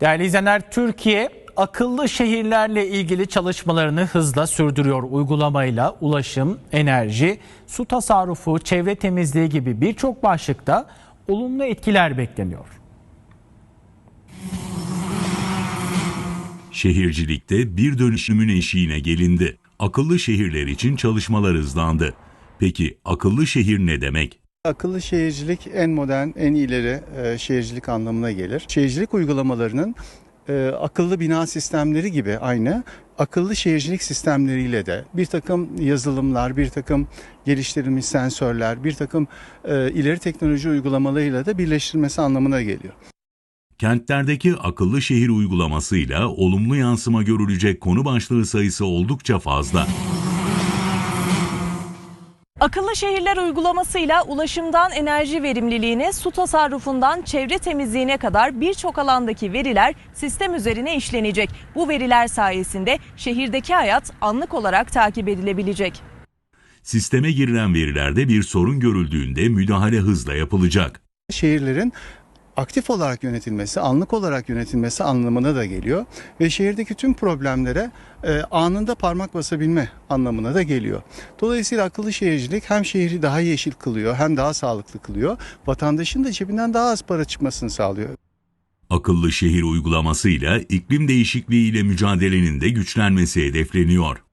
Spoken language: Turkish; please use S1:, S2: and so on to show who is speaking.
S1: Değerli izleyenler, Türkiye akıllı şehirlerle ilgili çalışmalarını hızla sürdürüyor. Uygulamayla ulaşım, enerji, su tasarrufu, çevre temizliği gibi birçok başlıkta olumlu etkiler bekleniyor.
S2: Şehircilikte bir dönüşümün eşiğine gelindi. Akıllı şehirler için çalışmalar hızlandı. Peki akıllı şehir ne demek?
S3: Akıllı şehircilik en modern, en ileri e, şehircilik anlamına gelir. Şehircilik uygulamalarının e, akıllı bina sistemleri gibi aynı akıllı şehircilik sistemleriyle de bir takım yazılımlar, bir takım geliştirilmiş sensörler, bir takım e, ileri teknoloji uygulamalarıyla da birleştirilmesi anlamına geliyor.
S2: Kentlerdeki akıllı şehir uygulamasıyla olumlu yansıma görülecek konu başlığı sayısı oldukça fazla.
S4: Akıllı şehirler uygulamasıyla ulaşımdan enerji verimliliğine, su tasarrufundan çevre temizliğine kadar birçok alandaki veriler sistem üzerine işlenecek. Bu veriler sayesinde şehirdeki hayat anlık olarak takip edilebilecek.
S2: Sisteme girilen verilerde bir sorun görüldüğünde müdahale hızla yapılacak.
S3: Şehirlerin aktif olarak yönetilmesi, anlık olarak yönetilmesi anlamına da geliyor ve şehirdeki tüm problemlere e, anında parmak basabilme anlamına da geliyor. Dolayısıyla akıllı şehircilik hem şehri daha yeşil kılıyor hem daha sağlıklı kılıyor. Vatandaşın da cebinden daha az para çıkmasını sağlıyor.
S2: Akıllı şehir uygulamasıyla iklim değişikliği ile mücadelenin de güçlenmesi hedefleniyor.